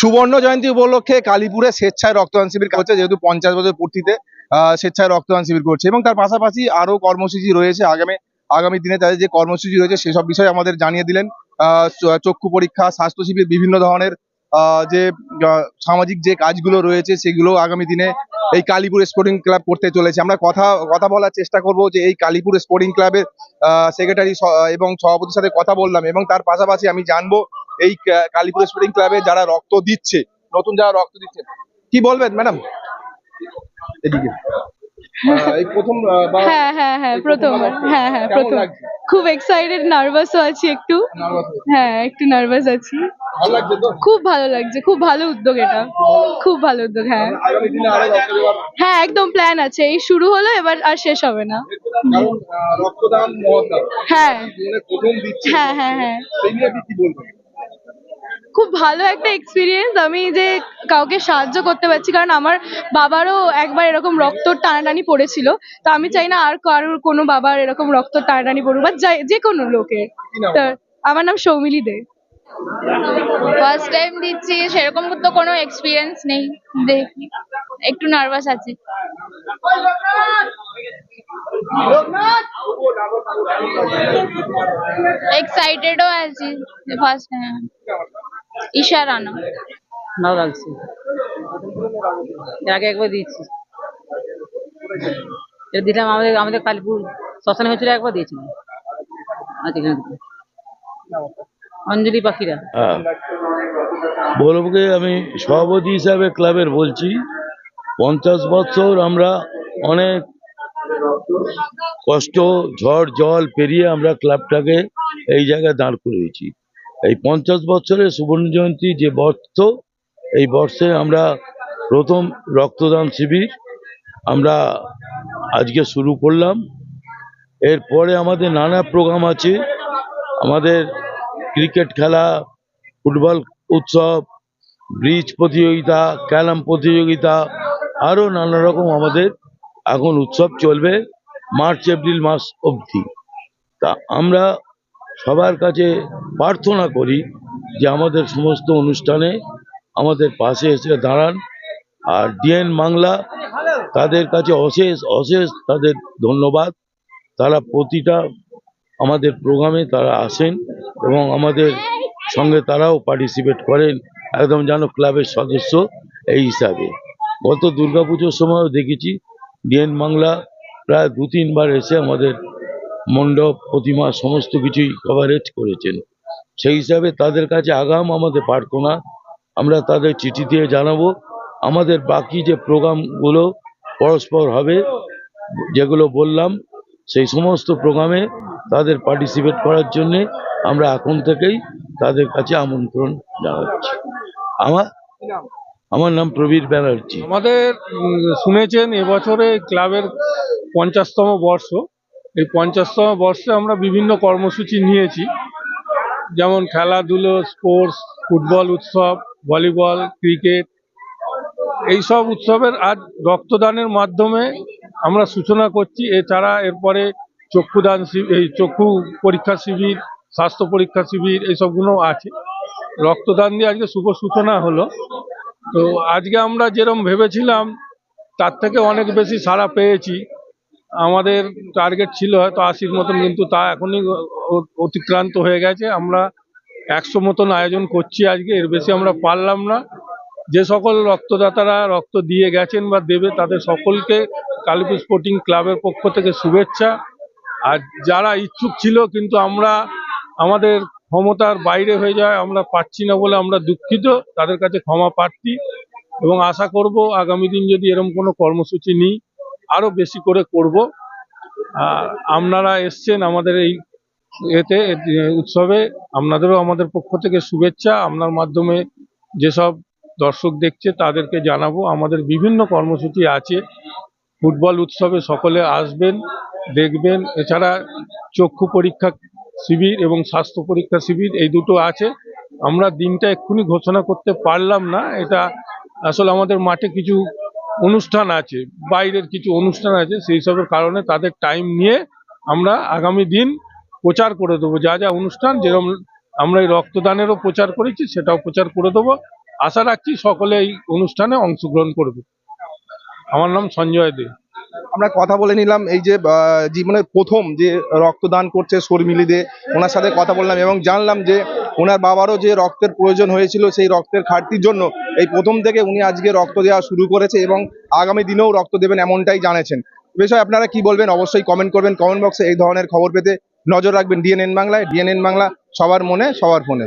সুবর্ণ জয়ন্তী উপলক্ষে কালীপুরে স্বেচ্ছায় রক্তদান শিবির করছে যেহেতু পঞ্চাশ বছর পূর্তিতে স্বেচ্ছায় রক্তদান শিবির করছে। এবং তার পাশাপাশি আরও কর্মসূচি রয়েছে আগামী আগামী দিনে তাদের যে কর্মসূচি রয়েছে, সেসব বিষয়ে আমাদের জানিয়ে দিলেন চক্ষু পরীক্ষা, স্বাস্থ্য শিবির, বিভিন্ন ধরনের যে সামাজিক যে কাজগুলো রয়েছে, সেগুলো আগামী দিনে এই কালীপুর স্পোর্টিং ক্লাব করতে চলেছে। আমরা কথা কথা বলার চেষ্টা করব যে এই কালীপুর স্পোর্টিং ক্লাবের সেক্রেটারি এবং সভাপতির সাথে কথা বললাম এবং তার পাশাপাশি আমি জানব এই কালীপুর স্পোর্টিং ক্লাবে যারা রক্ত দিচ্ছে নতুন যারা রক্ত দিচ্ছে কি বলবেন ম্যাডাম এদিকে। এই প্রথম হ্যাঁ হ্যাঁ হ্যাঁ প্রথমবার হ্যাঁ হ্যাঁ প্রথম। খুব এক্সাইটেড নার্ভাসও আছি একটু। হ্যাঁ একটু নার্ভাস আছি। খুব ভালো লাগছে খুব ভালো উদ্যোগ এটা। খুব ভালো উদ্যোগ হ্যাঁ। হ্যাঁ একদম প্ল্যান আছে। এই শুরু হলো এবার আর শেষ হবে না। হ্যাঁ। প্রথম দিচ্ছে। হ্যাঁ হ্যাঁ হ্যাঁ সেই নিয়ে আপনি কি বলবেন খুব ভালো একটা এক্সপিরিয়েন্স আমি যে কাউকে সাহায্য করতে পারছি কারণ আমার বাবারও একবার এরকম রক্ত টানাটানি পড়েছিল। তো আমি চাই না আর কারোর কোনো বাবার এরকম রক্ত টানাটানি পড়ুক বা যাই- যে কোনো লোকের। আমার নাম সৌমিলি দে। ফার্স্ট টাইম দিচ্ছি সেরকম তো কোনো এক্সপিরিয়েন্স নেই। দেখি একটু নার্ভাস আছি। এক্সাইটেডও আছি ফার্স্ট টাইম ঈশা রানা। ভালো লাগছে। এর আগে একবার দিয়েছি। এটা দিলাম আমাদের আমাদের কালীপুর শ্মশানে হয়েছিল একবার দিয়েছিলাম আচ্ছা এখানে অঞ্জলি পাখিরা। হ্যাঁ। বলব আমি সভাপতি হিসাবে ক্লাবের বলছি পঞ্চাশ বছর আমরা অনেক কষ্ট ঝড় জল পেরিয়ে আমরা ক্লাবটাকে এই জায়গায় দাঁড় করিয়েছি। এই পঞ্চাশ বছরের সুবর্ণ জয়ন্তী যে বর্ষ, এই বর্ষে আমরা প্রথম রক্তদান শিবির আমরা আজকে শুরু করলাম। এরপরে আমাদের নানা প্রোগ্রাম আছে। আমাদের ক্রিকেট খেলা, ফুটবল উৎসব, ব্রিজ প্রতিযোগিতা ক্যালাম প্রতিযোগিতা, আরও নানা রকম আমাদের এখন উৎসব চলবে মার্চ, এপ্রিল মাস অবধি। তা আমরা সবার কাছে প্রার্থনা করি যে আমাদের সমস্ত অনুষ্ঠানে আমাদের পাশে এসে দাঁড়ান। আর ডিএন বাংলা তাদের কাছে অশেষ অশেষ তাদের ধন্যবাদ। তারা প্রতিটা আমাদের প্রোগ্রামে তারা আসেন এবং আমাদের সঙ্গে তারাও পার্টিসিপেট করেন, একদম যেন ক্লাবের সদস্য এই হিসাবে। গত দুর্গাপুজোর সময়ও দেখেছি, ডিএন বাংলা প্রায় দু তিনবার এসে আমাদের মণ্ডপ, প্রতিমা, সমস্ত কিছুই কভারেজ করেছেন। সেই হিসাবে তাদের কাছে আগাম আমাদের প্রার্থনা। আমরা তাদের চিঠি দিয়ে জানাব। আমাদের বাকি যে প্রোগ্রামগুলো পরস্পর হবে, যেগুলো বললাম, সেই সমস্ত প্রোগ্রামে তাদের পার্টিসিপেট করার জন্যে আমরা এখন থেকেই তাদের কাছে আমন্ত্রণ জানাচ্ছি। আমার আমার নাম প্রবীর ব্যানার্জি। আমাদের শুনেছেন, এবছরে ক্লাবের পঞ্চাশতম বর্ষ। এই পঞ্চাশতম বর্ষে আমরা বিভিন্ন কর্মসূচি নিয়েছি। যেমন খেলাধুলো স্পোর্টস ফুটবল উৎসব ভলিবল ক্রিকেট এইসব উৎসবের আজ রক্তদানের মাধ্যমে আমরা সূচনা করছি। এছাড়া এরপরে চক্ষুদান এই চক্ষু পরীক্ষা শিবির, স্বাস্থ্য পরীক্ষা শিবির, এইসবগুলো আছে। রক্তদান দিয়ে আজকে শুভ সূচনা হলো। তো আজকে আমরা যেরকম ভেবেছিলাম, তার থেকে অনেক বেশি সাড়া পেয়েছি। আমাদের টার্গেট ছিল হয়তো আশির মতন, কিন্তু তা এখনই অতিক্রান্ত হয়ে গেছে। আমরা একশো মতন আয়োজন করছি আজকে, এর বেশি আমরা পারলাম না। যে সকল রক্তদাতারা রক্ত দিয়ে গেছেন বা দেবে, তাদের সকলকে কালীপুর স্পোর্টিং ক্লাবের পক্ষ থেকে শুভেচ্ছা। আর যারা ইচ্ছুক ছিল, কিন্তু আমরা আমাদের ক্ষমতার বাইরে হয়ে যায়, আমরা পাচ্ছি না বলে আমরা দুঃখিত, তাদের কাছে ক্ষমা প্রার্থী। এবং আশা করব আগামী দিন যদি এরকম কোনো কর্মসূচি নিই আরও বেশি করে করব। আপনারা এসছেন আমাদের এই এতে উৎসবে। আপনাদেরও আমাদের পক্ষ থেকে শুভেচ্ছা। আপনার মাধ্যমে যেসব দর্শক দেখছে তাদেরকে জানাব। আমাদের বিভিন্ন কর্মসূচি আছে। ফুটবল উৎসবে সকলে আসবেন, দেখবেন। এছাড়া চক্ষু পরীক্ষা শিবির এবং স্বাস্থ্য পরীক্ষা শিবির, এই দুটো আছে। আমরা দিনটা এক্ষুনি ঘোষণা করতে পারলাম না। এটা আসলে আমাদের মাঠে কিছু অনুষ্ঠান আছে, বাইরের কিছু অনুষ্ঠান আছে, সেই সবের কারণে তাদের টাইম নিয়ে আমরা আগামী দিন প্রচার করে দেবো। যা যা অনুষ্ঠান যেরকম আমরা এই রক্তদানেরও প্রচার করেছি, সেটাও প্রচার করে দেবো। আশা রাখছি সকলে এই অনুষ্ঠানে অংশগ্রহণ করবে। আমার নাম সঞ্জয় দে। আমরা কথা বলে নিলাম এই যে আহ, জীবনের প্রথম যে রক্তদান করছে শর্মিলি দে ওনার সাথে কথা বললাম এবং জানলাম যে ওনার বাবারও যে রক্তের প্রয়োজন হয়েছিল সেই রক্তের ঘাটতির জন্য এই প্রথম থেকে উনি আজকে রক্ত দেওয়া শুরু করেছে এবং আগামী দিনেও রক্ত দেবেন এমনটাই জানিয়েছেন এ বিষয়ে আপনারা কি বলবেন? অবশ্যই কমেন্ট করবেন কমেন্ট বক্সে এই ধরনের খবর পেতে নজর রাখবেন। ডিএনএন বাংলায় ডিএনএন বাংলা সবার মনে সবার ফোনে।